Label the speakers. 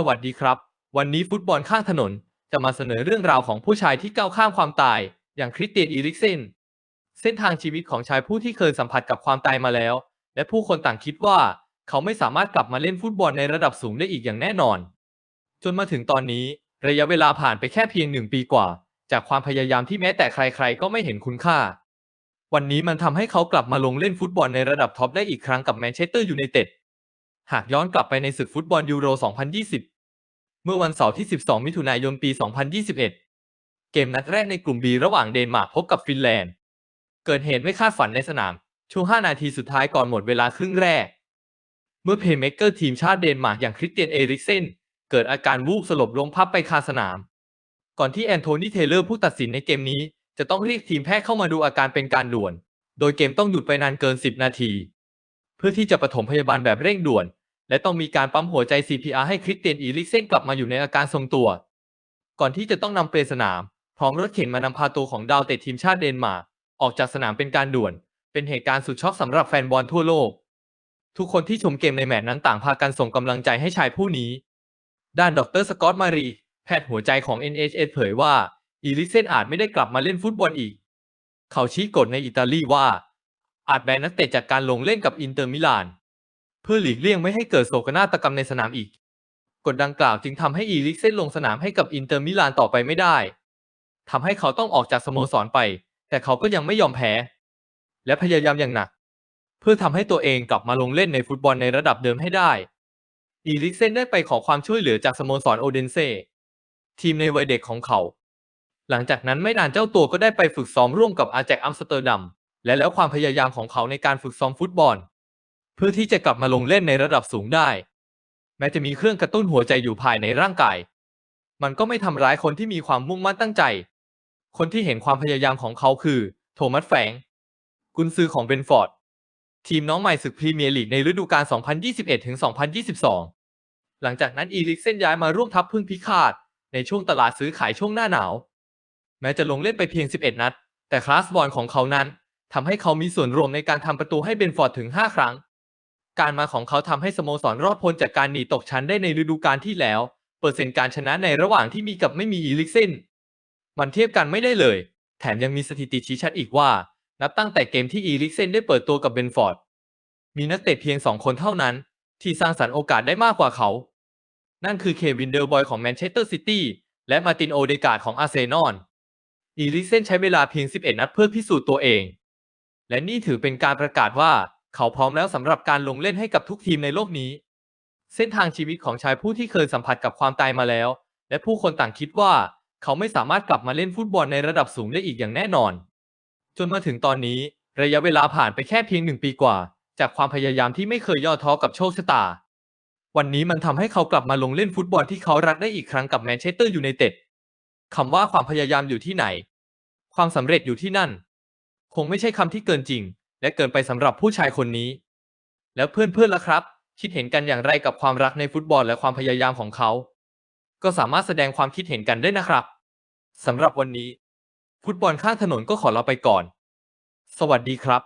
Speaker 1: สวัสดีครับ วันนี้ฟุตบอลข้างถนน จะมาเสนอเรื่องราวของผู้ชายที่ก้าวข้ามความตาย อย่างคริสเตียนอีริกเซนเส้นทางชีวิตของชายผู้ที่เคยสัมผัสกับความตายมาแล้ว และผู้คนต่างคิดว่า เขาไม่สามารถกลับมาเล่นฟุตบอลในระดับสูงได้อีกอย่างแน่นอน จนมาถึงตอนนี้ ระยะเวลาผ่านไปแค่เพียงหนึ่งปีกว่า จากความพยายามที่แม้แต่ใครๆ ก็ไม่เห็นคุณค่า วันนี้มันทำให้เขากลับมาลงเล่นฟุตบอลในระดับท็อปได้อีกครั้งกับแมนเชสเตอร์ยูไนเต็ด หากย้อนกลับไปในศึกฟุตบอลยูโร 2020 เมื่อวันเสาร์ที่ 12 มิถุนายน ปี 2021 เกมนัดแรกในกลุ่ม B ระหว่างเดนมาร์กพบกับฟินแลนด์ เกิดเหตุไม่คาดฝันในสนาม ช่วง 5 นาทีสุดท้ายก่อนหมดเวลาครึ่งแรก เมื่อเพย์เมกเกอร์ทีมชาติเดนมาร์กอย่างคริสเตียนเอริกเซนเกิดอาการวูบสลบล้มพับไปคาสนาม ก่อนที่แอนโทนีเทเลอร์ผู้ตัดสินในเกมนี้ จะต้องเรียกทีมแพทย์เข้ามาดูอาการเป็นการด่วน โดยเกมต้องหยุดไปนานเกิน 10 นาที เพื่อที่จะปฐมพยาบาลแบบเร่งด่วน และต้องมีการปั๊มหัวใจ CPR ให้คริสเตียนอีริกเซนกลับมาอยู่ในอาการทรงตัว ก่อนที่จะต้องนำเปลสนาม พร้อมรถเข็นมานำพาตัวของดาวเตะทีมชาติเดนมาร์กออกจากสนามเป็นการด่วน เป็นเหตุการณ์สุดช็อกสำหรับแฟนบอลทั่วโลก ทุกคนที่ชมเกมในแมตช์นั้นต่างพากันส่งกำลังใจให้ชายผู้นี้ ด้านดรสกอตมารี แพทย์หัวใจของ NHS เผยว่าอีลิกเซนอาจไม่ได้กลับมาเล่นฟุตบอลอีก เขาชี้กฎในอิตาลีว่า อาจแบนนักเตะจากการลงเล่นกับอินเตอร์มิลาน เพื่อหลีกเลี่ยงไม่ให้เกิดโศกนาฏกรรมในสนามอีก กฎดังกล่าวจึงทำให้อีลิกเซนลงสนามให้กับอินเตอร์มิลานต่อไปไม่ได้ทำให้เขาต้องออกจากสโมสรไป แต่เขาก็ยังไม่ยอมแพ้ และพยายามอย่างหนัก เพื่อทำให้ตัวเองกลับมาลงเล่นในฟุตบอลในระดับเดิมให้ได้ อีลิกเซนได้ไปขอความช่วยเหลือจากสโมสรโอเดนเซทีมในวัยเด็กของเขา หลังจากนั้นไม่นานเจ้าตัวก็ได้ไปฝึกซ้อมร่วมกับอาแจกอัมสเตอร์ดัม และแล้วความพยายามของเขาในการฝึกซ้อมฟุตบอล เพื่อที่จะกลับมาลงเล่นในระดับสูงได้ แม้จะมีเครื่องกระตุ้นหัวใจอยู่ภายในร่างกาย มันก็ไม่ทำร้ายคนที่มีความมุ่งมั่นตั้งใจ คนที่เห็นความพยายามของเขาคือ โทมัสแฟงกุนซือของเบนฟอร์ด ทีมน้องใหม่ศึกพรีเมียร์ลีกในฤดูกาล 2021-2022 หลังจากนั้นอีริกเซนย้ายมาร่วมทัพพึ่งพิฆาต ในช่วงตลาดซื้อขายช่วงหน้าหนาว แม้จะลงเล่นไปเพียง 11 นัด แต่คลาสบอลของเขานั้นทำให้เขามีส่วนรวมในการทำประตูให้เบนฟอร์ดถึง 5 ครั้ง การมาของเขาทำให้สโมสรรอดพ้นจากการหนีตกชั้นได้ในฤดูกาลที่แล้ว เปอร์เซ็นต์การชนะในระหว่างที่มีกับไม่มีอีลิกเซนมันเทียบกันไม่ได้เลย แถมยังมีสถิติชี้ชัดอีกว่า นับตั้งแต่เกมที่อีลิกเซนได้เปิดตัวกับเบนฟอร์ด มีนักเตะเพียงสองคนเท่านั้น ที่สร้างสรรค์โอกาสได้มากกว่าเขา นั่นคือเควินเดอร์บอยของแมนเชสเตอร์ซิตี้และมาร์ตินโอเดกาดของอาร์เซนอล อีลิกเซนใช้เวลาเพียง 11 นัดเพื่อพิสูจน์ตัวเอง และนี่ถือเป็นการประกาศว่า เขาพร้อมแล้วสำหรับการลงเล่นให้กับทุกทีมในโลกนี้ เส้นทางชีวิตของชายผู้ที่เคยสัมผัสกับความตายมาแล้ว และผู้คนต่างคิดว่า เขาไม่สามารถกลับมาเล่นฟุตบอลในระดับสูงได้อีกอย่างแน่นอน จนมาถึงตอนนี้ ระยะเวลาผ่านไปแค่เพียงหนึ่งปีกว่า จากความพยายามที่ไม่เคยย่อท้อกับโชคชะตา วันนี้มันทำให้เขากลับมาลงเล่นฟุตบอลที่เขารักได้อีกครั้งกับแมนเชสเตอร์ยูไนเต็ดคำว่าความพยายามอยู่ที่ไหน ความสำเร็จอยู่ที่นั่น คงไม่ใช่คำที่เกินจริง และเกินไปสำหรับผู้ชายคนนี้ แล้วเพื่อนๆล่ะครับ คิดเห็นกันอย่างไรกับความรักในฟุตบอลและความพยายามของเขา ก็สามารถแสดงความคิดเห็นกันได้นะครับสำหรับวันนี้ ฟุตบอลข้างถนนก็ขอลาไปก่อน สวัสดีครับ